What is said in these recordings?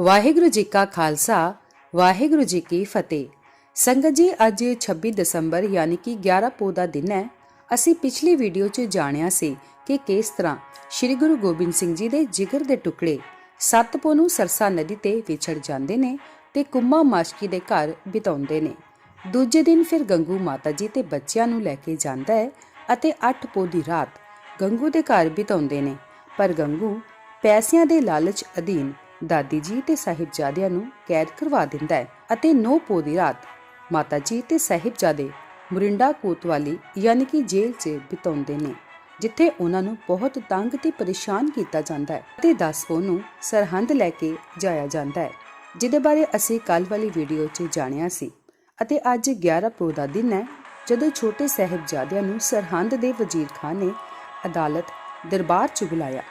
ਵਾਹਿਗੁਰੂ ਜੀ ਕਾ ਖਾਲਸਾ, ਵਾਹਿਗੁਰੂ ਜੀ ਕੀ ਫਤਿਹ। ਸੰਗਤ ਜੀ, ਅੱਜ 26 ਦਸੰਬਰ ਯਾਨੀ ਕਿ 11 ਪੋਹ ਦਾ ਦਿਨ ਹੈ। ਅਸੀਂ ਪਿਛਲੀ ਵੀਡੀਓ 'ਚ ਜਾਣਿਆ ਸੀ ਕਿ ਕਿਸ ਤਰ੍ਹਾਂ ਸ੍ਰੀ ਗੁਰੂ ਗੋਬਿੰਦ ਸਿੰਘ ਜੀ ਦੇ ਜਿਗਰ ਦੇ ਟੁਕੜੇ ਸੱਤ ਪੋਹ ਨੂੰ ਸਰਸਾ ਨਦੀ ਤੇ ਵਿਛੜ ਜਾਂਦੇ ਨੇ ਤੇ ਕੁੰਮਾ ਮਾਸ਼ਕੀ ਦੇ ਘਰ ਬਿਤਾਉਂਦੇ ਨੇ। ਦੂਜੇ ਦਿਨ ਫਿਰ ਗੰਗੂ ਮਾਤਾ ਜੀ ਤੇ ਬੱਚਿਆਂ ਨੂੰ ਲੈ ਕੇ ਜਾਂਦਾ ਹੈ ਅਤੇ 8 ਪੋਹ ਦੀ ਰਾਤ ਗੰਗੂ ਦੇ ਘਰ ਬਿਤਾਉਂਦੇ ਨੇ। ਪਰ ਗੰਗੂ ਪੈਸਿਆਂ ਦੇ ਲਾਲਚ ਅਧੀਨ ਦਾਦੀ ਜੀ ਤੇ ਸਾਹਿਬਜ਼ਾਦਿਆਂ ਨੂੰ ਕੈਦ ਕਰਵਾ ਦਿੰਦਾ ਹੈ ਅਤੇ 9 ਪੋ ਦੀ ਰਾਤ ਮਾਤਾ ਜੀ ਤੇ ਸਾਹਿਬਜ਼ਾਦੇ ਮੁਰਿੰਡਾ ਕੋਤਵਾਲੀ ਯਾਨੀ ਕਿ ਜੇਲ੍ਹ 'ਚ ਬਿਤਾਉਂਦੇ ਨੇ, ਜਿੱਥੇ ਉਹਨਾਂ ਨੂੰ ਬਹੁਤ ਤੰਗ ਤੇ ਪਰੇਸ਼ਾਨ ਕੀਤਾ ਜਾਂਦਾ ਹੈ ਤੇ 10 ਪੋਹ ਨੂੰ ਸਰਹੰਦ ਲੈ ਕੇ ਜਾਇਆ ਜਾਂਦਾ ਹੈ, ਜਿਹਦੇ ਬਾਰੇ ਅਸੀਂ ਕੱਲ ਵਾਲੀ ਵੀਡੀਓ 'ਚ ਜਾਣਿਆ ਸੀ ਅਤੇ ਅੱਜ 11 ਪੋਹ ਦਾ ਦਿਨ ਹੈ, ਜਦੋਂ ਛੋਟੇ ਸਾਹਿਬਜ਼ਾਦਿਆਂ ਨੂੰ ਸਰਹੰਦ ਦੇ ਵਜ਼ੀਰ ਖਾਨ ਨੇ ਅਦਾਲਤ ਦਰਬਾਰ 'ਚ ਬੁਲਾਇਆ।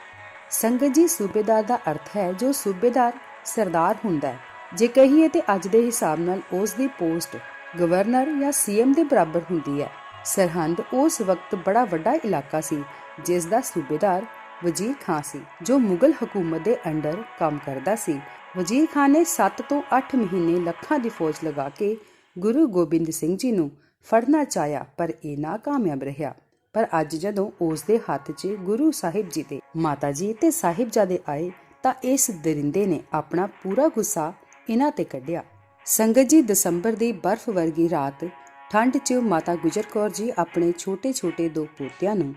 ਸੰਗਤ ਜੀ, ਸੂਬੇਦਾਰ ਦਾ ਅਰਥ ਹੈ, ਜੋ ਸੂਬੇਦਾਰ ਸਰਦਾਰ ਹੁੰਦਾ ਹੈ। ਜੇ ਕਹੀਏ ਤੇ ਅੱਜ ਦੇ ਹਿਸਾਬ ਨਾਲ ਉਸ ਦੀ ਪੋਸਟ ਗਵਰਨਰ ਜਾਂ ਸੀਐਮ ਦੇ ਬਰਾਬਰ ਹੁੰਦੀ ਹੈ। ਸਰਹੰਦ ਉਸ ਵਕਤ ਬੜਾ ਵੱਡਾ ਇਲਾਕਾ ਸੀ, ਜਿਸ ਦਾ ਸੂਬੇਦਾਰ ਵਜ਼ੀਰ ਖਾਨ ਸੀ, ਜੋ ਮੁਗਲ ਹਕੂਮਤ ਦੇ ਅੰਡਰ ਕੰਮ ਕਰਦਾ ਸੀ। ਵਜ਼ੀਰ ਖਾਨ ਨੇ 7 ਤੋਂ 8 ਮਹੀਨੇ ਲੱਖਾਂ ਦੀ ਫੌਜ ਲਗਾ ਕੇ ਗੁਰੂ ਗੋਬਿੰਦ ਸਿੰਘ ਜੀ ਨੂੰ ਫੜਨਾ ਚਾਹਿਆ, ਪਰ ਇਹ ਨਾਕਾਮਯਾਬ ਰਿਹਾ। ਪਰ ਅੱਜ ਜਦੋਂ ਉਸ ਦੇ ਹੱਥ 'ਚ ਗੁਰੂ ਸਾਹਿਬ ਜੀ ਤੇ ਮਾਤਾ ਜੀ ਤੇ ਸਾਹਿਬਜ਼ਾਦੇ ਆਏ ਤਾਂ ਇਸ ਦਰਿੰਦੇ ਨੇ ਆਪਣਾ ਪੂਰਾ ਗੁੱਸਾ ਇਹਨਾਂ ਤੇ ਕੱਢਿਆ। ਸੰਗਤ ਜੀ ਦਸੰਬਰ ਦੀ ਬਰਫ਼ ਵਰਗੀ ਰਾਤ ਠੰਡ 'ਚ ਮਾਤਾ ਗੁਜਰ ਕੌਰ ਜੀ ਆਪਣੇ ਛੋਟੇ-ਛੋਟੇ ਦੋ ਪੋਤਿਆਂ ਨੂੰ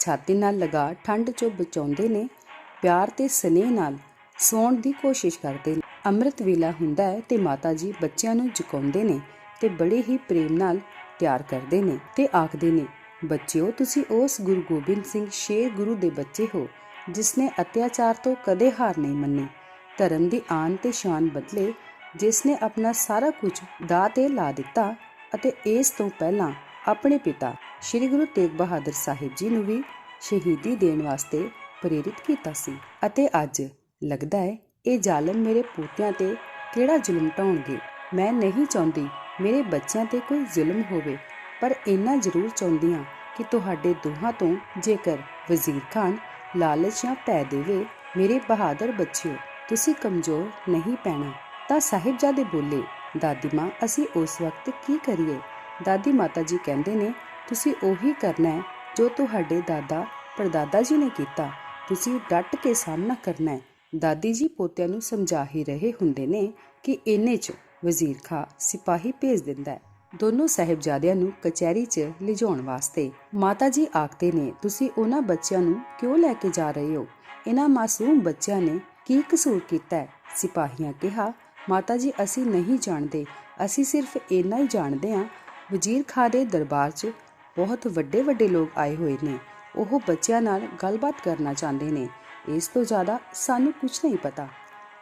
ਛਾਤੀ ਨਾਲ ਲਗਾ ਠੰਡ 'ਚੋਂ ਬਚਾਉਂਦੇ ਨੇ, ਪਿਆਰ ਤੇ ਸਨੇਹ ਨਾਲ ਸੌਣ ਦੀ ਕੋਸ਼ਿਸ਼ ਕਰਦੇ ਨੇ। ਅੰਮ੍ਰਿਤ ਵੇਲਾ ਹੁੰਦਾ ਹੈ ਤੇ ਮਾਤਾ ਜੀ ਬੱਚਿਆਂ ਨੂੰ ਜਗਾਉਂਦੇ ਨੇ ਤੇ ਬੜੇ ਹੀ ਪ੍ਰੇਮ ਨਾਲ ਤਿਆਰ ਕਰਦੇ ਨੇ ਤੇ ਆਖਦੇ ਨੇ ਬੱਚਿਓ, ਤੁਸੀਂ ਉਸ ਗੁਰੂ ਗੋਬਿੰਦ ਸਿੰਘ ਸ਼ੇਰ ਗੁਰੂ ਦੇ ਬੱਚੇ ਹੋ ਜਿਸ ਨੇ ਅਤਿਆਚਾਰ ਤੋਂ ਕਦੇ ਹਾਰ ਨਹੀਂ ਮੰਨੀ। ਧਰਮ ਦੀ ਆਨ ਤੇ ਸ਼ਾਨ ਬਦਲੇ ਜਿਸ ਨੇ ਆਪਣਾ ਸਾਰਾ ਕੁਝ ਦਾਅ ਤੇ ਲਾ ਦਿੱਤਾ ਅਤੇ ਇਸ ਤੋਂ ਪਹਿਲਾਂ ਆਪਣੇ ਪਿਤਾ ਸ੍ਰੀ ਗੁਰੂ ਤੇਗ ਬਹਾਦਰ ਸਾਹਿਬ ਜੀ ਨੂੰ ਵੀ ਸ਼ਹੀਦੀ ਦੇਣ ਵਾਸਤੇ ਪ੍ਰੇਰਿਤ ਕੀਤਾ ਸੀ। ਅਤੇ ਅੱਜ ਲੱਗਦਾ ਹੈ, ਇਹ ਜ਼ਾਲਮ ਮੇਰੇ ਪੋਤਿਆਂ ਤੇ ਕਿਹੜਾ ਜ਼ੁਲਮ ਢਾਉਣਗੇ? ਮੈਂ ਨਹੀਂ ਚਾਹੁੰਦੀ ਮੇਰੇ ਬੱਚਿਆਂ ਤੇ ਕੋਈ ਜ਼ੁਲਮ ਹੋਵੇ। ਪਰ ਇੰਨਾ ਜ਼ਰੂਰ ਚਾਹੁੰਦੀ ਹਾਂ ਕਿ ਤੁਹਾਡੇ ਦੋਹਾਂ ਤੋਂ ਜੇਕਰ ਵਜ਼ੀਰ ਖਾਨ ਲਾਲਚ ਜਾਂ ਪੈ ਦੇਵੇ, ਮੇਰੇ ਬਹਾਦਰ ਬੱਚਿਓ, ਤੁਸੀਂ ਕਮਜ਼ੋਰ ਨਹੀਂ ਪੈਣਾ। ਤਾਂ ਸਾਹਿਬਜ਼ਾਦੇ ਬੋਲੇ, ਦਾਦੀ ਮਾਂ, ਅਸੀਂ ਉਸ ਵਕਤ ਕੀ ਕਰੀਏ? ਦਾਦੀ ਮਾਤਾ ਜੀ ਕਹਿੰਦੇ ਨੇ, ਤੁਸੀਂ ਉਹੀ ਕਰਨਾ ਹੈ ਜੋ ਤੁਹਾਡੇ ਦਾਦਾ ਪਰਦਾਦਾ ਜੀ ਨੇ ਕੀਤਾ। ਤੁਸੀਂ ਡਟ ਕੇ ਸਾਹਮਣਾ ਕਰਨਾ ਹੈ। ਦਾਦੀ ਜੀ ਪੋਤਿਆਂ ਨੂੰ ਸਮਝਾ ਹੀ ਰਹੇ ਹੁੰਦੇ ਨੇ ਕਿ ਇੰਨੇ 'ਚ ਵਜ਼ੀਰ ਖਾਂ ਸਿਪਾਹੀ ਭੇਜ ਦਿੰਦਾ ਹੈ। ਦੋਨੋਂ ਸਾਹਿਬਜ਼ਾਦਿਆਂ ਨੂੰ ਕਚਹਿਰੀ 'ਚ ਲਿਜਾਉਣ ਵਾਸਤੇ। ਮਾਤਾ ਜੀ ਆਖਦੇ ਨੇ, ਤੁਸੀਂ ਉਹਨਾਂ ਬੱਚਿਆਂ ਨੂੰ ਕਿਉਂ ਲੈ ਕੇ ਜਾ ਰਹੇ ਹੋ? ਇਹਨਾਂ ਮਾਸੂਮ ਬੱਚਿਆਂ ਨੇ ਕੀ ਕਸੂਰ ਕੀਤਾ ਹੈ? ਸਿਪਾਹੀਆਂ ਕਿਹਾ ਮਾਤਾ ਜੀ ਅਸੀਂ ਨਹੀਂ ਜਾਣਦੇ। ਅਸੀਂ ਸਿਰਫ ਇੰਨਾ ਹੀ ਜਾਣਦੇ ਹਾਂ, ਵਜ਼ੀਰ ਖਾਂ ਦੇ ਦਰਬਾਰ 'ਚ ਬਹੁਤ ਵੱਡੇ ਵੱਡੇ ਲੋਕ ਆਏ ਹੋਏ ਨੇ। ਉਹ ਬੱਚਿਆਂ ਨਾਲ ਗੱਲਬਾਤ ਕਰਨਾ ਚਾਹੁੰਦੇ ਨੇ। ਇਸ ਤੋਂ ਜ਼ਿਆਦਾ ਸਾਨੂੰ ਕੁਝ ਨਹੀਂ ਪਤਾ।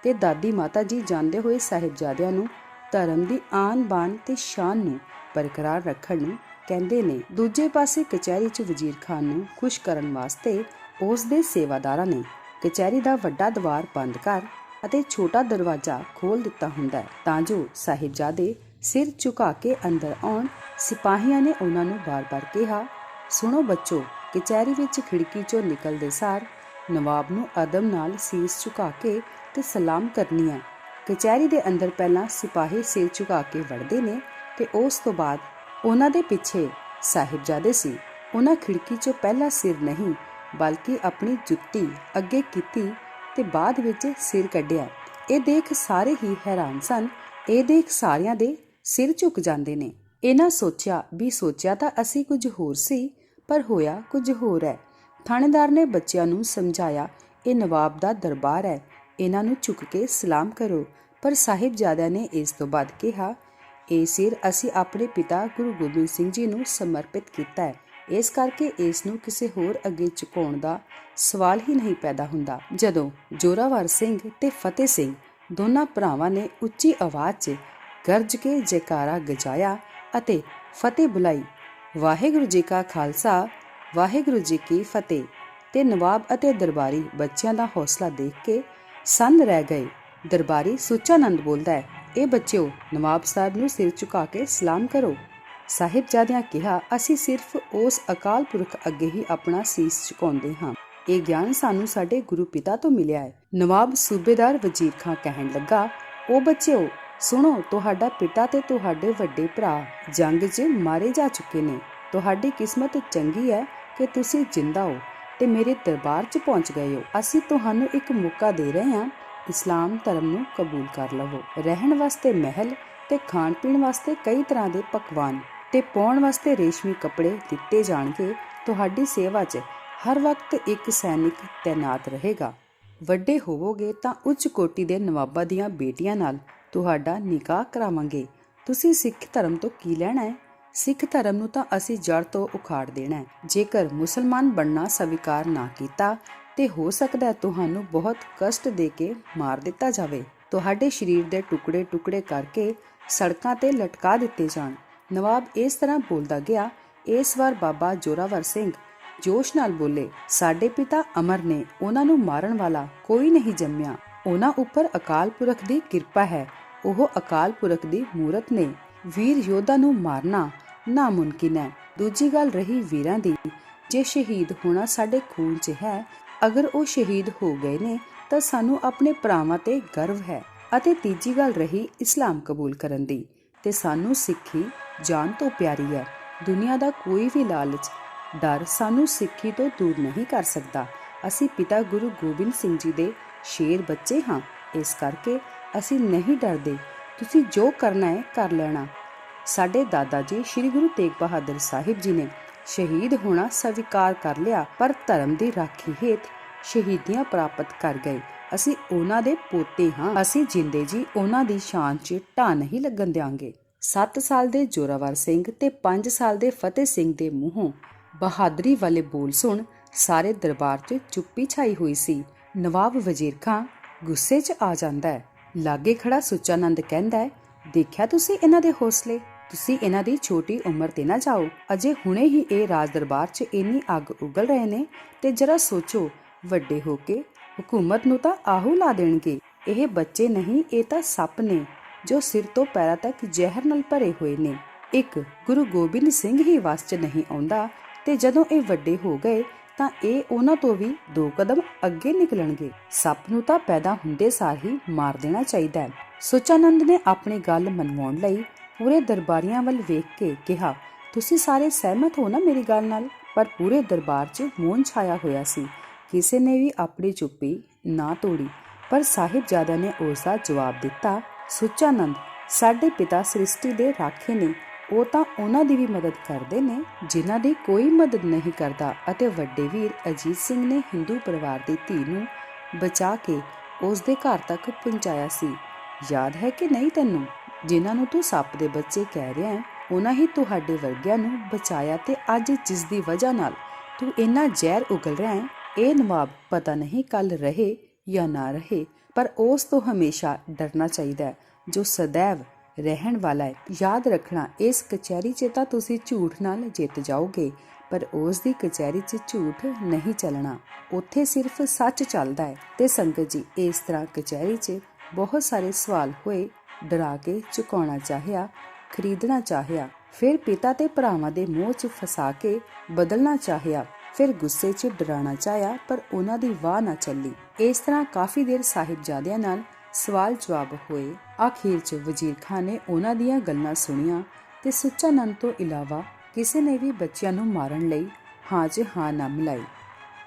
ਤੇ ਦਾਦੀ ਮਾਤਾ ਜੀ ਜਾਂਦੇ ਹੋਏ ਸਾਹਿਬਜ਼ਾਦਿਆਂ ਨੂੰ ਧਰਮ ਦੀ ਆਨ ਬਾਨ ਤੇ ਸ਼ਾਨ ਨੂੰ ਬਰਕਰਾਰ ਰੱਖਣ ਨੂੰ ਕਹਿੰਦੇ ਨੇ। ਦੂਜੇ ਪਾਸੇ ਕਚਹਿਰੀ 'ਚ ਵਜ਼ੀਰ ਖਾਨ ਨੂੰ ਖੁਸ਼ ਕਰਨ ਵਾਸਤੇ ਉਸ ਦੇ ਸੇਵਾਦਾਰਾਂ ਨੇ ਕਚਹਿਰੀ ਦਾ ਵੱਡਾ ਦਵਾਰ ਬੰਦ ਕਰ ਅਤੇ ਛੋਟਾ ਦਰਵਾਜ਼ਾ ਖੋਲ ਦਿੱਤਾ ਹੁੰਦਾ ਹੈ। ਤਾਂ ਜੋ ਸਾਹਿਬਜ਼ਾਦੇ ਸਿਰ ਝੁਕਾ ਕੇ ਅੰਦਰ ਆਉਣ, ਸਿਪਾਹੀਆਂ ਨੇ ਉਹਨਾਂ ਨੂੰ ਬਾਰ-ਬਾਰ ਕਿਹਾ, ਸੁਣੋ ਬੱਚੋ, ਕਚਹਿਰੀ ਵਿੱਚ ਖਿੜਕੀ 'ਚੋਂ ਨਿਕਲਦੇ ਸਾਰ ਨਵਾਬ ਨੂੰ ਅਦਬ ਨਾਲ ਸੀਸ ਝੁਕਾ ਕੇ ਤੇ ਸਲਾਮ ਕਰਨੀ ਹੈ। ਕਚਹਿਰੀ ਦੇ ਅੰਦਰ ਪਹਿਲਾਂ ਸਿਪਾਹੀ ਸਿਰ ਝੁਕਾ ਕੇ ਵੜਦੇ ਨੇ ਤੇ ਉਸ ਤੋਂ ਬਾਅਦ ਉਹਨਾਂ ਦੇ ਪਿੱਛੇ ਸਾਹਿਬਜ਼ਾਦੇ ਸੀ। ਉਹਨਾਂ ਖਿੜਕੀ 'ਚੋਂ ਪਹਿਲਾਂ ਸਿਰ ਨਹੀਂ, ਬਲਕਿ ਆਪਣੀ ਜੁੱਤੀ ਅੱਗੇ ਕੀਤੀ ਤੇ ਬਾਅਦ ਵਿੱਚ ਸਿਰ ਕੱਢਿਆ। ਇਹ ਦੇਖ ਸਾਰੇ ਹੀ ਹੈਰਾਨ ਸਨ। ਇਹ ਦੇਖ ਸਾਰਿਆਂ ਦੇ ਸਿਰ ਝੁਕ ਜਾਂਦੇ ਨੇ। ਇਹਨਾਂ ਸੋਚਿਆ ਵੀ ਸੋਚਿਆ ਤਾਂ ਅਸੀਂ ਕੁਝ ਹੋਰ ਸੀ, ਪਰ ਹੋਇਆ ਕੁਝ ਹੋਰ ਹੈ। ਥਾਣੇਦਾਰ ਨੇ ਬੱਚਿਆਂ ਨੂੰ ਸਮਝਾਇਆ, ਇਹ ਨਵਾਬ ਦਾ ਦਰਬਾਰ ਹੈ। ਇਹਨਾਂ ਨੂੰ ਝੁਕ ਕੇ ਸਲਾਮ ਕਰੋ। ਪਰ ਸਾਹਿਬਜ਼ਾਦਿਆਂ ਨੇ ਇਸ ਤੋਂ ਬਾਅਦ ਕਿਹਾ, ਇਹ ਸਿਰ ਅਸੀਂ ਆਪਣੇ ਪਿਤਾ ਗੁਰੂ ਗੋਬਿੰਦ ਸਿੰਘ ਜੀ ਨੂੰ ਸਮਰਪਿਤ ਕੀਤਾ ਹੈ। ਇਸ ਕਰਕੇ ਇਸ ਨੂੰ ਕਿਸੇ ਹੋਰ ਅੱਗੇ ਝੁਕਾਉਣ ਦਾ ਸਵਾਲ ਹੀ ਨਹੀਂ ਪੈਦਾ ਹੁੰਦਾ। ਜਦੋਂ ਜੋਰਾਵਰ ਸਿੰਘ ਤੇ ਫਤਿਹ ਸਿੰਘ ਦੋਨਾਂ ਭਰਾਵਾਂ ਨੇ ਉੱਚੀ ਆਵਾਜ਼ 'ਚ ਗਰਜ ਕੇ ਜੈਕਾਰਾ ਗਜਾਇਆ ਅਤੇ ਫਤਿਹ ਬੁਲਾਈ, ਵਾਹਿਗੁਰੂ ਜੀ ਕਾ ਖਾਲਸਾ, ਵਾਹਿਗੁਰੂ ਜੀ ਕੀ ਫਤਿਹ। ਤੇ ਨਵਾਬ ਅਤੇ ਦਰਬਾਰੀ ਬੱਚਿਆਂ ਦਾ ਹੌਸਲਾ ਦੇਖ ਕੇ ਸੰਨ ਰਹਿ ਗਏ। ਦਰਬਾਰੀ ਸੁਚਾਨੰਦ ਬੋਲਦਾ ਹੈ, ਇਹ ਬੱਚਿਓ, ਨਵਾਬ ਸਾਹਿਬ ਨੂੰ ਸਿਰ ਝੁਕਾ ਕੇ ਸਲਾਮ ਕਰੋ। ਸਾਹਿਬਜ਼ਾਦਿਆਂ ਕਿਹਾ, ਅਸੀਂ ਸਿਰਫ ਉਸ ਅਕਾਲ ਪੁਰਖ ਅੱਗੇ ਹੀ ਆਪਣਾ ਸੀਸ ਝੁਕਾਉਂਦੇ ਹਾਂ। ਇਹ ਗਿਆਨ ਸਾਨੂੰ ਸਾਡੇ ਗੁਰੂ ਪਿਤਾ ਤੋਂ ਮਿਲਿਆ ਹੈ। ਨਵਾਬ ਸੂਬੇਦਾਰ ਵਜ਼ੀਰ ਖਾਂ ਕਹਿਣ ਲੱਗਾ, ਉਹ ਬੱਚਿਓ, ਸੁਣੋ, ਤੁਹਾਡਾ ਪਿਤਾ ਤੇ ਤੁਹਾਡੇ ਵੱਡੇ ਭਰਾ ਜੰਗ 'ਚ ਮਾਰੇ ਜਾ ਚੁੱਕੇ ਨੇ। ਤੁਹਾਡੀ ਕਿਸਮਤ ਚੰਗੀ ਹੈ ਕਿ ਤੁਸੀਂ ਜਿੰਦਾ ਹੋ। ਤੇ ਮੇਰੇ ਦਰਬਾਰ 'ਚ ਪਹੁੰਚ ਗਏ ਹੋ। ਅਸੀਂ ਤੁਹਾਨੂੰ ਇੱਕ ਮੌਕਾ ਦੇ ਰਹੇ ਹਾਂ। ਇਸਲਾਮ ਧਰਮ ਨੂੰ ਕਬੂਲ ਕਰ ਲਵੋ। ਰਹਿਣ ਵਾਸਤੇ ਮਹਿਲ ਤੇ ਖਾਣ ਪੀਣ ਵਾਸਤੇ ਕਈ ਤਰ੍ਹਾਂ ਦੇ ਪਕਵਾਨ ਤੇ ਪਾਉਣ ਵਾਸਤੇ ਰੇਸ਼ਮੀ ਕੱਪੜੇ ਦਿੱਤੇ ਜਾਣਗੇ। ਤੁਹਾਡੀ ਸੇਵਾ 'ਚ ਹਰ ਵਕਤ ਇੱਕ ਸੈਨਿਕ ਤੈਨਾਤ ਰਹੇਗਾ। ਵੱਡੇ ਹੋਵੋਗੇ ਤਾਂ ਉੱਚ ਕੋਟੀ ਦੇ ਨਵਾਬਾਂ ਦੀਆਂ ਬੇਟੀਆਂ ਨਾਲ ਤੁਹਾਡਾ ਨਿਕਾਹ ਕਰਾਵਾਂਗੇ। ਤੁਸੀਂ ਸਿੱਖ ਧਰਮ ਤੋਂ ਕੀ ਲੈਣਾ ਹੈ? ਸਿੱਖ ਧਰਮ ਨੂੰ ਤਾਂ ਅਸੀਂ ਜੜ ਤੋਂ ਉਖਾੜ ਦੇਣਾ ਹੈ। ਜੇਕਰ ਮੁਸਲਮਾਨ ਬਣਨਾ ਸਵੀਕਾਰ ਨਾ ਕੀਤਾ, ਤੇ ਹੋ ਸਕਦਾ ਹੈ ਤੁਹਾਨੂੰ ਬਹੁਤ ਕਸ਼ਟ ਦੇ ਕੇ ਮਾਰ ਦਿੱਤਾ ਜਾਵੇ। ਤੁਹਾਡੇ ਸਰੀਰ ਦੇ ਟੁਕੜੇ ਟੁਕੜੇ ਕਰਕੇ ਸੜਕਾਂ ਤੇ ਲਟਕਾ ਦਿੱਤੇ ਜਾਣ। ਨਵਾਬ ਇਸ ਤਰ੍ਹਾਂ ਬੋਲਦਾ ਗਿਆ, ਇਸ ਵਾਰ ਬਾਬਾ ਜੋਰਾਵਰ ਸਿੰਘ ਜੋਸ਼ ਨਾਲ ਬੋਲੇ, ਸਾਡੇ ਪਿਤਾ ਅਮਰ ਨੇ ਉਹਨਾਂ ਨੂੰ ਮਾਰਨ ਵਾਲਾ ਕੋਈ ਨਹੀਂ ਜੰਮਿਆ। ਉਹਨਾਂ ਉੱਪਰ ਅਕਾਲ ਪੁਰਖ ਦੀ ਕਿਰਪਾ ਹੈ। ਉਹ ਅਕਾਲ ਪੁਰਖ ਦੀ ਮੂਰਤ ਨੇ। ਵੀਰ ਯੋਧਾ ਨੂੰ ਮਾਰਨਾ ਨਾਮੁਮਕਿਨ ਹੈ। ਦੂਜੀ ਗੱਲ ਰਹੀ ਵੀਰਾਂ ਦੀ, ਜੇ ਸ਼ਹੀਦ ਹੋਣਾ ਸਾਡੇ ਖੂਨ 'ਚ ਹੈ, ਅਗਰ ਉਹ ਸ਼ਹੀਦ ਹੋ ਗਏ ਨੇ, ਤਾਂ ਸਾਨੂੰ ਆਪਣੇ ਭਰਾਵਾਂ ਤੇ ਗਰਵ ਹੈ। ਅਤੇ ਤੀਜੀ ਗੱਲ ਰਹੀ ਇਸਲਾਮ ਕਬੂਲ ਕਰਨ ਦੀ, ਤੇ ਸਾਨੂੰ ਸਿੱਖੀ ਜਾਨ ਤੋਂ ਪਿਆਰੀ ਹੈ। ਦੁਨੀਆ ਦਾ ਕੋਈ ਵੀ ਲਾਲਚ, ਡਰ ਸਾਨੂੰ ਸਿੱਖੀ ਤੋਂ ਦੂਰ ਨਹੀਂ ਕਰ ਸਕਦਾ। ਅਸੀਂ ਪਿਤਾ ਗੁਰੂ ਗੋਬਿੰਦ ਸਿੰਘ ਜੀ ਦੇ ਸ਼ੇਰ ਬੱਚੇ ਹਾਂ। ਇਸ ਕਰਕੇ ਅਸੀਂ ਨਹੀਂ ਡਰਦੇ। ਤੁਸੀਂ ਜੋ ਕਰਨਾ ਹੈ, ਕਰ ਲੈਣਾ। ਸਾਡੇ ਦਾਦਾ ਜੀ ਸ੍ਰੀ ਗੁਰੂ ਤੇਗ ਬਹਾਦਰ ਸਾਹਿਬ ਜੀ ਨੇ ਸ਼ਹੀਦ ਹੋਣਾ ਸਵੀਕਾਰ ਕਰ ਲਿਆ, ਪਰ ਧਰਮ ਦੀ ਰਾਖੀ ਹੇਤ ਸ਼ਹੀਦੀਆਂ ਪ੍ਰਾਪਤ ਕਰ ਗਏ। ਅਸੀਂ ਉਹਨਾਂ ਦੇ ਪੋਤੇ ਹਾਂ। ਅਸੀਂ ਜਿੰਦੇ ਜੀ, ਉਹਨਾਂ ਦੀ ਸ਼ਾਨ 'ਚ ਢਾਹ ਨਹੀਂ ਲੱਗਣ ਦਿਆਂਗੇ। 7 ਸਾਲ ਦੇ ਜੋਰਾਵਰ ਸਿੰਘ ਤੇ 5 ਸਾਲ ਦੇ ਫਤਿਹ ਸਿੰਘ ਦੇ ਮੂੰਹੋਂ ਬਹਾਦਰੀ ਵਾਲੇ ਬੋਲ ਸੁਣ ਸਾਰੇ ਦਰਬਾਰ 'ਚ ਚੁੱਪੀ ਛਾਈ ਹੋਈ ਸੀ। ਨਵਾਬ ਵਜ਼ੀਰ ਖਾਂ ਗੁੱਸੇ 'ਚ ਆ ਜਾਂਦਾ ਹੈ। ਲਾਗੇ ਖੜਾ ਸੁਚਾਨੰਦ ਕਹਿੰਦਾ ਹੈ, ਦੇਖਿਆ ਤੁਸੀਂ ਇਹਨਾਂ ਦੇ ਹੌਸਲੇ? ਤੁਸੀਂ ਇਹਨਾਂ ਦੀ ਛੋਟੀ ਉਮਰ ਤੇ ਨਾ ਜਾਓ। ਅਜੇ ਹੁਣੇ ਹੀ ਇਹ ਰਾਜ ਦਰਬਾਰ 'ਚ ਇੰਨੀ ਅੱਗ ਉਗਲ ਰਹੇ ਨੇ ਤੇ ਜਰਾ ਸੋਚੋ, ਵੱਡੇ ਹੋ ਕੇ ਹਕੂਮਤ ਨੂੰ ਤਾਂ ਆਹੂ ਲਾ ਦੇਣਗੇ। ਇਹ ਬੱਚੇ ਨਹੀਂ, ਇਹ ਤਾਂ ਸੱਪ ਨੇ, ਜੋ ਸਿਰ ਤੋਂ ਪੈਰਾਂ ਤੱਕ ਜ਼ਹਿਰ ਨਾਲ ਭਰੇ ਹੋਏ ਨੇ। ਇੱਕ, ਗੁਰੂ ਗੋਬਿੰਦ ਸਿੰਘ ਹੀ ਵਸ 'ਚ ਨਹੀਂ ਆਉਂਦਾ ਤੇ ਜਦੋਂ ਇਹ ਵੱਡੇ ਹੋ ਗਏ ਤਾਂ ਇਹ ਉਹਨਾਂ ਤੋਂ ਵੀ ਦੋ ਕਦਮ ਅੱਗੇ ਨਿਕਲਣਗੇ। ਸੱਪ ਨੂੰ ਤਾਂ ਪੈਦਾ ਹੁੰਦੇ ਸਾਰ ਹੀ ਮਾਰ ਦੇਣਾ ਚਾਹੀਦਾ ਹੈ। ਸੁਚਾਨੰਦ ਨੇ ਆਪਣੀ ਗੱਲ ਮਨਵਾਉਣ ਲਈ ਪੂਰੇ ਦਰਬਾਰੀਆਂ ਵੱਲ ਵੇਖ ਕੇ ਕਿਹਾ, ਤੁਸੀਂ ਸਾਰੇ ਸਹਿਮਤ ਹੋ ਨਾ ਮੇਰੀ ਗੱਲ ਨਾਲ? ਪਰ ਪੂਰੇ ਦਰਬਾਰ 'ਚ ਮੌਨ ਛਾਇਆ ਹੋਇਆ ਸੀ। ਕਿਸੇ ਨੇ ਵੀ ਆਪਣੀ ਚੁੱਪੀ ਨਾ ਤੋੜੀ। ਪਰ ਸਾਹਿਬਜ਼ਾਦਾ ਨੇ ਉਸ ਦਾ ਜਵਾਬ ਦਿੱਤਾ, ਸੁਚਾਨੰਦ, ਸਾਡੇ ਪਿਤਾ ਸ੍ਰਿਸ਼ਟੀ ਦੇ ਰਾਖੇ ਨੇ। ਉਹ ਤਾਂ ਉਹਨਾਂ ਦੀ ਵੀ ਮਦਦ ਕਰਦੇ ਨੇ, ਜਿਨ੍ਹਾਂ ਦੀ ਕੋਈ ਮਦਦ ਨਹੀਂ ਕਰਦਾ। ਅਤੇ ਵੱਡੇ ਵੀਰ ਅਜੀਤ ਸਿੰਘ ਨੇ ਹਿੰਦੂ ਪਰਿਵਾਰ ਦੀ ਧੀ ਨੂੰ ਬਚਾ ਕੇ ਉਸ ਦੇ ਘਰ ਤੱਕ ਪਹੁੰਚਾਇਆ ਸੀ। ਯਾਦ ਹੈ ਕਿ ਨਹੀਂ ਤੈਨੂੰ? ਜਿਨ੍ਹਾਂ ਨੂੰ ਤੂੰ ਸੱਪ ਦੇ ਬੱਚੇ ਕਹਿ ਰਿਹਾ ਹੈ, ਉਹਨਾਂ ਹੀ ਤੁਹਾਡੇ ਵਰਗਿਆਂ ਨੂੰ ਬਚਾਇਆ ਤੇ ਅੱਜ ਜਿਸ ਦੀ ਵਜ੍ਹਾ ਨਾਲ ਤੂੰ ਇੰਨਾ ਜ਼ਹਿਰ ਉਗਲ ਰਿਹਾ ਹੈ, ਇਹ ਨਵਾਬ ਪਤਾ ਨਹੀਂ ਕੱਲ ਰਹੇ ਜਾਂ ਨਾ ਰਹੇ, ਪਰ ਉਸ ਤੋਂ ਹਮੇਸ਼ਾ ਡਰਨਾ ਚਾਹੀਦਾ ਹੈ, ਜੋ ਸदैव ਰਹਿਣ ਵਾਲਾ ਹੈ। ਯਾਦ ਰੱਖਣਾ, ਇਸ ਕਚਹਿਰੀ 'ਚ ਤਾਂ ਤੁਸੀਂ ਝੂਠ ਨਾਲ ਜਿੱਤ ਜਾਓਗੇ, ਪਰ ਉਸ ਦੀ ਕਚਹਿਰੀ 'ਚ ਝੂਠ ਨਹੀਂ ਚੱਲਣਾ। ਉੱਥੇ ਸਿਰਫ ਸੱਚ ਚੱਲਦਾ ਹੈ। ਤੇ ਸੰਗਤ ਜੀ, ਇਸ ਤਰ੍ਹਾਂ ਕਚਹਿਰੀ 'ਚ ਬਹੁਤ ਸਾਰੇ ਸਵਾਲ ਹੋਏ ਡਰਾ ਕੇ ਝੁਕਾਉਣਾ ਚਾਹਿਆ, ਖਰੀਦਣਾ ਚਾਹਿਆ, ਫਿਰ ਪਿਤਾ ਤੇ ਭਰਾਵਾਂ ਦੇ ਮੋਹ 'ਚ ਫਸਾ ਕੇ ਬਦਲਣਾ ਚਾਹਿਆ, ਫਿਰ ਗੁੱਸੇ 'ਚ ਡਰਾਣਾ ਚਾਹਿਆ, ਪਰ ਉਹਨਾਂ ਦੀ ਵਾਹ ਨਾ ਚੱਲੀ। ਇਸ ਤਰ੍ਹਾਂ ਕਾਫੀ ਦੇਰ ਸਾਹਿਬਜ਼ਾਦਿਆਂ ਨਾਲ ਸਵਾਲ ਜਵਾਬ ਹੋਏ। ਆਖਿਰ 'ਚ ਵਜ਼ੀਰ ਖਾਨ ਨੇ ਉਹਨਾਂ ਦੀਆਂ ਗੱਲਾਂ ਸੁਣੀਆਂ ਤੇ ਸੁੱਚਾਨੰਦ ਤੋਂ ਇਲਾਵਾ ਕਿਸੇ ਨੇ ਵੀ ਬੱਚਿਆਂ ਨੂੰ ਮਾਰਨ ਲਈ ਹਾਂ 'ਚ ਹਾਂ ਨਾ ਮਿਲਾਈ।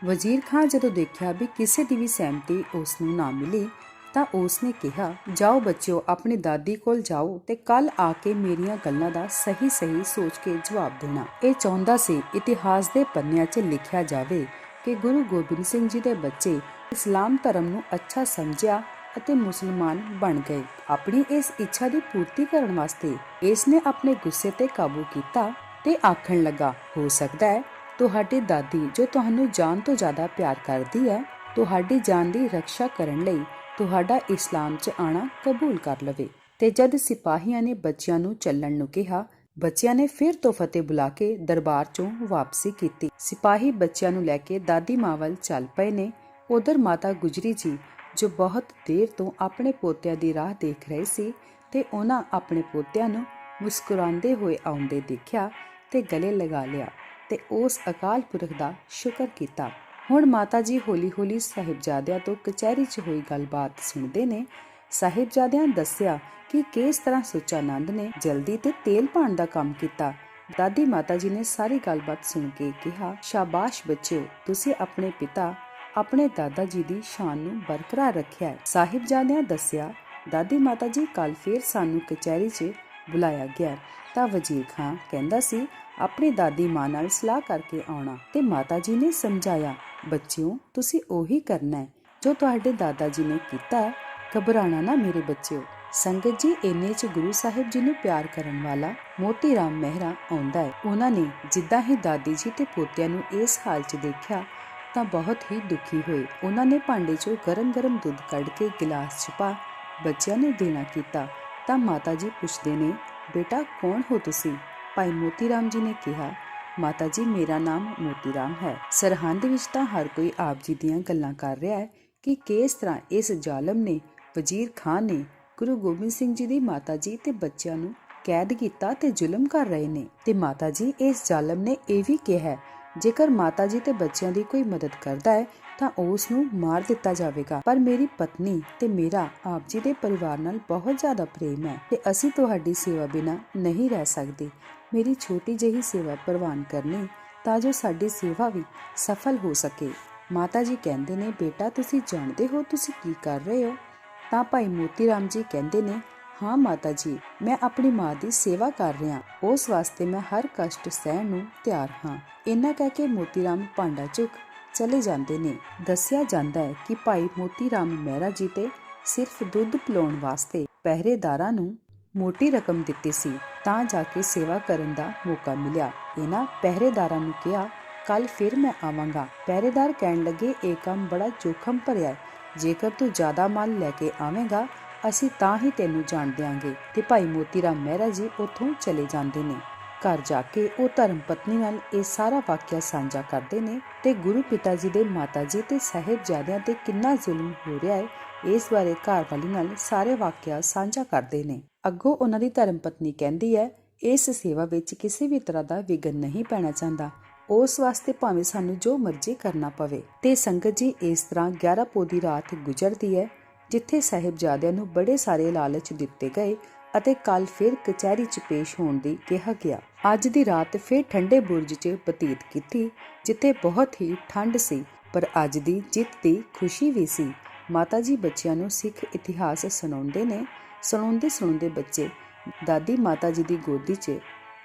ਵਜ਼ੀਰ ਖਾਨ ਜਦੋਂ ਦੇਖਿਆ ਵੀ ਕਿਸੇ ਦੀ ਵੀ ਸਹਿਮਤੀ ਉਸ ਨੂੰ ਨਾ ਮਿਲੀ ਤਾਂ ਉਸ ਨੇ ਕਿਹਾ, ਜਾਓ ਬੱਚਿਓ, ਆਪਣੀ ਦਾਦੀ ਕੋਲ ਜਾਓ ਤੇ ਕੱਲ ਆ ਕੇ ਮੇਰੀਆਂ ਗੱਲਾਂ ਦਾ ਸਹੀ ਸਹੀ ਸੋਚ ਕੇ ਜਵਾਬ ਦੇਣਾ। ਇਹ ਚਾਹੁੰਦਾ ਸੀ, ਇਤਿਹਾਸ ਦੇ ਪੰਨਿਆਂ 'ਚ ਲਿਖਿਆ ਜਾਵੇ ਕਿ ਗੁਰੂ ਗੋਬਿੰਦ ਸਿੰਘ ਜੀ ਦੇ ਬੱਚੇ ਇਸਲਾਮ ਧਰਮ ਨੂੰ ਅੱਛਾ ਸਮਝਿਆ ਅਤੇ ਮੁਸਲਮਾਨ ਬਣ ਗਏ। ਆਪਣੀ ਇਸ ਇੱਛਾ ਦੀ ਪੂਰਤੀ ਕਰਨ ਵਾਸਤੇ ਇਸ ਨੇ ਆਪਣੇ ਗੁੱਸੇ ਤੇ ਕਾਬੂ ਕੀਤਾ ਤੇ ਆਖਣ ਲੱਗਾ, ਹੋ ਸਕਦਾ ਹੈ ਤੁਹਾਡੀ ਦਾਦੀ ਜੋ ਤੁਹਾਨੂੰ ਜਾਨ ਤੋਂ ਜ਼ਿਆਦਾ ਪਿਆਰ ਕਰਦੀ ਹੈ, ਤੁਹਾਡੀ ਜਾਨ ਦੀ ਰੱਖਿਆ ਕਰਨ ਲਈ ਤੁਹਾਡਾ ਇਸਲਾਮ 'ਚ ਆਣਾ ਕਬੂਲ ਕਰ ਲਵੇ। ਤੇ ਜਦ ਸਿਪਾਹੀਆਂ ਨੇ ਬੱਚਿਆਂ ਨੂੰ ਚੱਲਣ ਨੂੰ ਕਿਹਾ, ਬੱਚਿਆਂ ਨੇ ਫਿਰ ਤੋਂ ਫਤਿਹ ਬੁਲਾ ਕੇ ਦਰਬਾਰ 'ਚੋਂ ਵਾਪਸੀ ਕੀਤੀ। ਸਿਪਾਹੀ ਬੱਚਿਆਂ ਨੂੰ ਲੈ ਕੇ ਦਾਦੀ ਮਾਂ ਵੱਲ ਚੱਲ ਪਏ ਨੇ। ਉਧਰ ਮਾਤਾ ਗੁਜਰੀ ਜੀ, ਜੋ ਬਹੁਤ ਦੇਰ ਤੋਂ ਆਪਣੇ ਪੋਤਿਆਂ ਦੀ ਰਾਹ ਦੇਖ ਰਹੇ ਸੀ ਤੇ ਉਹਨਾਂ ਆਪਣੇ ਪੋਤਿਆਂ ਨੂੰ ਮੁਸਕਰਾਉਂਦੇ ਹੋਏ ਆਉਂਦੇ ਦੇਖਿਆ ਤੇ ਗਲੇ ਲਗਾ ਲਿਆ ਤੇ ਉਸ ਅਕਾਲ ਪੁਰਖ ਦਾ ਸ਼ੁਕਰ ਕੀਤਾ। ਹੁਣ ਮਾਤਾ ਜੀ ਹੌਲੀ-ਹੌਲੀ ਸਾਹਿਬਜ਼ਾਦਿਆਂ ਤੋਂ ਕਚਹਿਰੀ 'ਚ ਹੋਈ ਗੱਲਬਾਤ ਸੁਣਦੇ ਨੇ। ਸਾਹਿਬਜ਼ਾਦਿਆਂ ਦੱਸਿਆ ਕਿ ਕਿਸ ਤਰ੍ਹਾਂ ਸੁੱਚਾਨੰਦ ਨੇ ਜਲਦੀ ਤੇ ਤੇਲ ਪਾਣ ਦਾ ਕੰਮ ਕੀਤਾ। ਦਾਦੀ ਮਾਤਾ ਜੀ ਨੇ ਸਾਰੀ ਗੱਲਬਾਤ ਸੁਣ ਕੇ ਕਿਹਾ, ਸ਼ਾਬਾਸ਼ ਬੱਚਿਓ, ਤੁਸੀਂ ਆਪਣੇ ਪਿਤਾ, ਆਪਣੇ ਦਾਦਾ ਜੀ ਦੀ ਸ਼ਾਨ ਨੂੰ ਬਰਕਰਾਰ ਰੱਖਿਆ ਹੈ। ਸਾਹਿਬਜ਼ਾਦਿਆਂ ਦੱਸਿਆ, ਦਾਦੀ ਮਾਤਾ ਜੀ ਕੱਲ ਫੇਰ ਸਾਨੂੰ ਕਚਹਿਰੀ 'ਚ ਬੁਲਾਇਆ ਗਿਆ ਤਾਂ ਵਜ਼ੀਰ ਖਾਨ ਕਹਿੰਦਾ ਸੀ, ਆਪਣੀ ਦਾਦੀ ਮਾਂ ਨਾਲ ਸਲਾਹ ਕਰਕੇ ਆਉਣਾ ਤੇ ਮਾਤਾ ਜੀ ਨੇ ਸਮਝਾਇਆ ਬੱਚਿਓ, ਤੁਸੀਂ ਉਹੀ ਕਰਨਾ ਹੈ ਜੋ ਤੁਹਾਡੇ ਦਾਦਾ ਜੀ ਨੇ ਕੀਤਾ। ਘਬਰਾਣਾ ਨਾ ਮੇਰੇ ਬੱਚਿਓ। ਸੰਗਤ ਜੀ, ਇੰਨੇ ਚ ਗੁਰੂ ਸਾਹਿਬ ਜੀ ਨੂੰ ਪਿਆਰ ਕਰਨ ਵਾਲਾ ਮੋਤੀ ਰਾਮ ਮਹਿਰਾ ਆਉਂਦਾ ਹੈ। ਉਹਨਾਂ ਨੇ ਜਿੱਦਾਂ ਹੀ ਦਾਦੀ ਜੀ ਤੇ ਪੋਤਿਆਂ ਨੂੰ ਇਸ ਹਾਲ 'ਚ ਦੇਖਿਆ, ਤਾਂ ਬਹੁਤ ਹੀ ਦੁਖੀ ਹੋਏ। ਉਹਨਾਂ ਨੇ ਭਾਂਡੇ 'ਚੋਂ ਗਰਮ-ਗਰਮ ਦੁੱਧ ਕੱਢ ਕੇ ਗਿਲਾਸ 'ਚ ਪਾ ਬੱਚਿਆਂ ਨੂੰ ਦੇਣਾ ਕੀਤਾ। ਤਾਂ ਮਾਤਾ ਜੀ ਪੁੱਛਦੇ ਨੇ, ਬੇਟਾ, ਕੌਣ ਹੋ ਤੁਸੀਂ? ਭਾਈ ਮੋਤੀ ਰਾਮ ਜੀ ਨੇ ਕਿਹਾ ਮਾਤਾ ਜੀ, ਮੇਰਾ ਨਾਮ ਮੋਤੀ ਰਾਮ ਹੈ। ਸਰਹੰਦ ਵਿੱਚ ਤਾਂ ਹਰ ਕੋਈ ਆਪ ਜੀ ਦੀਆਂ ਗੱਲਾਂ ਕਰ ਰਿਹਾ ਹੈ ਕਿ ਕਿਸ ਤਰ੍ਹਾਂ ਇਸ ਜ਼ਾਲਮ ਨੇ, ਵਜ਼ੀਰ ਖਾਨ ਨੇ ਗੁਰੂ ਗੋਬਿੰਦ ਸਿੰਘ ਜੀ ਦੀ ਮਾਤਾ ਜੀ ਤੇ ਬੱਚਿਆਂ ਨੂੰ ਕੈਦ ਕੀਤਾ ਤੇ ਜ਼ੁਲਮ ਕਰ ਰਹੇ ਨੇ। ਤੇ ਮਾਤਾ ਜੀ, ਇਸ ਜ਼ਾਲਮ ਨੇ ਇਹ ਵੀ ਕਿਹਾ ਜੇਕਰ ਮਾਤਾ ਜੀ ਤੇ ਬੱਚਿਆਂ ਦੀ ਕੋਈ ਮਦਦ ਕਰਦਾ ਹੈ, ਤਾਂ ਉਸ ਨੂੰ ਮਾਰ ਦਿੱਤਾ ਜਾਵੇਗਾ। ਪਰ ਮੇਰੀ ਪਤਨੀ ਤੇ ਮੇਰਾ ਆਪ ਜੀ ਦੇ ਪਰਿਵਾਰ ਨਾਲ ਬਹੁਤ ਜ਼ਿਆਦਾ ਪ੍ਰੇਮ ਹੈ ਤੇ ਅਸੀਂ ਤੁਹਾਡੀ ਸੇਵਾ ਬਿਨਾ ਨਹੀਂ ਰਹਿ ਸਕਦੇ। ਮੇਰੀ ਛੋਟੀ ਜਿਹੀ ਸੇਵਾ ਪ੍ਰਵਾਨ ਕਰਨੀ ਤਾਂ ਜੋ ਸਾਡੀ ਸੇਵਾ ਵੀ ਸਫਲ ਹੋ ਸਕੇ। ਮਾਤਾ ਜੀ ਕਹਿੰਦੇ ਨੇ, ਬੇਟਾ, ਤੁਸੀਂ ਜਾਣਦੇ ਹੋ ਤੁਸੀਂ ਕੀ ਕਰ ਰਹੇ ਹੋ? ਤਾਂ ਭਾਈ ਮੋਤੀ ਰਾਮ ਜੀ ਕਹਿੰਦੇ ਨੇ, ਹਾਂ ਮਾਤਾ ਜੀ, ਮੈਂ ਆਪਣੀ ਮਾਂ ਦੀ ਸੇਵਾ ਕਰ ਰਿਹਾ। ਉਸ ਵਾਸਤੇ ਮੈਂ ਹਰ ਕਸ਼ਟ ਸਹਿਣ ਨੂੰ ਤਿਆਰ ਹਾਂ। ਇਹਨਾਂ ਕਹਿ ਕੇ ਮੋਤੀ ਰਾਮ ਭਾਂਡਾ ਚੁੱਕ ਚਲੇ ਜਾਂਦੇ ਨੇ। ਦੱਸਿਆ ਜਾਂਦਾ ਹੈ ਕਿ ਭਾਈ ਮੋਤੀ ਰਾਮ ਮਹਿਰਾ ਜੀ ਤੇ ਸਿਰਫ ਦੁੱਧ ਪਿਲਾਉਣ ਵਾਸਤੇ ਪਹਿਰੇਦਾਰਾਂ ਨੂੰ ਮੋਟੀ ਰਕਮ ਦਿੱਤੀ ਸੀ, ਤਾਂ ਜਾ ਕੇ ਸੇਵਾ ਕਰਨ ਦਾ ਮੌਕਾ ਮਿਲਿਆ। ਇਹਨਾਂ ਪਹਿਰੇਦਾਰਾਂ ਨੂੰ ਕਿਹਾ ਕੱਲ ਫਿਰ ਮੈਂ ਆਵਾਂਗਾ। ਪਹਿਰੇਦਾਰ ਕਹਿਣ ਲੱਗੇ, ਇਹ ਕੰਮ ਬੜਾ ਜੋਖਮ ਭਰਿਆ ਹੈ। ਜੇਕਰ ਤੂੰ ਜ਼ਿਆਦਾ ਮਾਲ ਲੈ ਕੇ ਆਵੇਂਗਾ, ਅਸੀਂ ਤਾਂ ਹੀ ਤੈਨੂੰ ਜਾਣ ਦਿਆਂਗੇ। ਤੇ ਭਾਈ ਮੋਤੀ ਰਾਮ ਮਹਿਰਾ ਜੀ ਉੱਥੋਂ ਚਲੇ ਜਾਂਦੇ ਨੇ। ਘਰ ਜਾ ਕੇ ਉਹ ਧਰਮ ਪਤਨੀ ਨਾਲ ਇਹ ਸਾਰਾ ਵਾਕਿਆ ਸਾਂਝਾ ਕਰਦੇ ਨੇ ਤੇ ਗੁਰੂ ਪਿਤਾ ਜੀ ਦੇ ਮਾਤਾ ਜੀ ਤੇ ਸਾਹਿਬਜ਼ਾਦਿਆਂ ਤੇ ਕਿੰਨਾ ਜ਼ੁਲਮ ਹੋ ਰਿਹਾ ਹੈ, ਇਸ ਬਾਰੇ ਘਰ ਵਾਲੀ ਨਾਲ ਸਾਰੇ ਵਾਕਿਆ ਸਾਂਝਾ ਕਰਦੇ ਨੇ। ਅੱਗੋਂ ਉਹਨਾਂ ਦੀ ਧਰਮ ਪਤਨੀ ਕਹਿੰਦੀ ਹੈ, ਇਸ ਸੇਵਾ ਵਿੱਚ ਕਿਸੇ ਵੀ ਤਰ੍ਹਾਂ ਦਾ ਵਿਗਨ ਨਹੀਂ ਪੈਣਾ ਚਾਹੁੰਦਾ। ਉਸ ਵਾਸਤੇ ਭਾਵੇਂ ਸਾਨੂੰ ਜੋ ਮਰਜ਼ੀ ਕਰਨਾ ਪਵੇ। ਤੇ ਸੰਗਤ ਜੀ ਇਸ ਤਰ੍ਹਾਂ 11 ਪੋਦੀ ਰਾਤ ਗੁਜ਼ਰਦੀ ਹੈ, ਜਿੱਥੇ ਸਾਹਿਬਜ਼ਾਦਿਆਂ ਨੂੰ ਬੜੇ ਸਾਰੇ ਲਾਲਚ ਦਿੱਤੇ ਗਏ ਅਤੇ ਕੱਲ ਫਿਰ ਕਚਹਿਰੀ 'ਚ ਪੇਸ਼ ਹੋਣ ਦੀ ਕਿਹਾ ਗਿਆ। ਅੱਜ ਦੀ ਰਾਤ ਫਿਰ ਠੰਡੇ ਬੁਰਜ 'ਚ ਬਤੀਤ ਕੀਤੀ, ਜਿੱਥੇ ਬਹੁਤ ਹੀ ਠੰਡ ਸੀ, ਪਰ ਅੱਜ ਦੀ ਜਿੱਤ ਦੀ ਖੁਸ਼ੀ ਵੀ ਸੀ। ਮਾਤਾ ਜੀ ਬੱਚਿਆਂ ਨੂੰ ਸਿੱਖ ਇਤਿਹਾਸ ਸੁਣਾਉਂਦੇ ਨੇ ਸੁਣਾਉਂਦੇ ਸੁਣਾਉਂਦੇ ਬੱਚੇ ਦਾਦੀ ਮਾਤਾ ਜੀ ਦੀ ਗੋਦੀ 'ਚ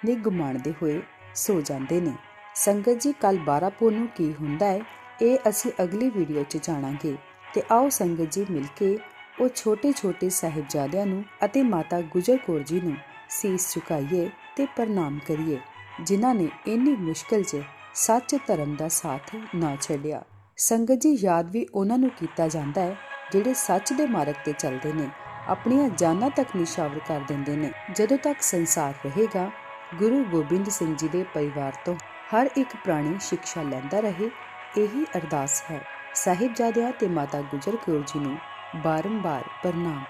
ਨਿੱਘ ਮਾਣਦੇ ਹੋਏ ਸੋ ਜਾਂਦੇ ਨੇ। ਸੰਗਤ ਜੀ ਕੱਲ 12 ਪੋ ਨੂੰ ਕੀ ਹੁੰਦਾ ਹੈ, ਇਹ ਅਸੀਂ ਅਗਲੀ ਵੀਡੀਓ 'ਚ ਜਾਣਾਂਗੇ। ਤੇ ਆਓ ਸੰਗਤ ਜੀ ਮਿਲ ਕੇ ਉਹ ਛੋਟੇ-ਛੋਟੇ ਸਾਹਿਬਜ਼ਾਦਿਆਂ ਨੂੰ ਅਤੇ ਮਾਤਾ ਗੁਜਰ ਕੌਰ ਜੀ ਨੂੰ ਸੀਸ ਝੁਕਾਈਏ ਤੇ ਪ੍ਰਣਾਮ ਕਰੀਏ, ਜਿਨ੍ਹਾਂ ਨੇ ਇੰਨੀ ਮੁਸ਼ਕਲ 'ਚ ਸੱਚ ਧਰਮ ਦਾ ਸਾਥ ਨਾ ਛੱਡਿਆ। ਸੰਗਤ ਜੀ, ਯਾਦ ਵੀ ਉਹਨਾਂ ਨੂੰ ਕੀਤਾ ਜਾਂਦਾ ਹੈ, ਜਿਹੜੇ ਸੱਚ ਦੇ ਮਾਰਗ ਤੇ ਚੱਲਦੇ ਨੇ। ਆਪਣੀਆਂ ਜਾਨਾਂ ਤੱਕ ਨਿਸ਼ਾਵਰ ਕਰ ਦਿੰਦੇ ਨੇ। ਜਦੋਂ ਤੱਕ ਸੰਸਾਰ ਰਹੇਗਾ, ਗੁਰੂ ਗੋਬਿੰਦ ਸਿੰਘ ਜੀ ਦੇ ਪਰਿਵਾਰ ਤੋਂ ਹਰ ਇੱਕ ਪ੍ਰਾਣੀ ਸਿੱਖਿਆ ਲੈਂਦਾ ਰਹੇ, ਇਹੀ ਅਰਦਾਸ ਹੈ। ਸਾਹਿਬਜ਼ਾਦਿਆਂ ਤੇ ਮਾਤਾ ਗੁਜਰ ਕੌਰ ਜੀ ਨੂੰ ਬਾਰੰਬਾਰ ਪ੍ਰਣਾਮ।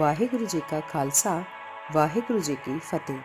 ਵਾਹਿਗੁਰੂ ਜੀ ਕਾ ਖਾਲਸਾ, ਵਾਹਿਗੁਰੂ ਜੀ ਕੀ ਫਤਿਹ।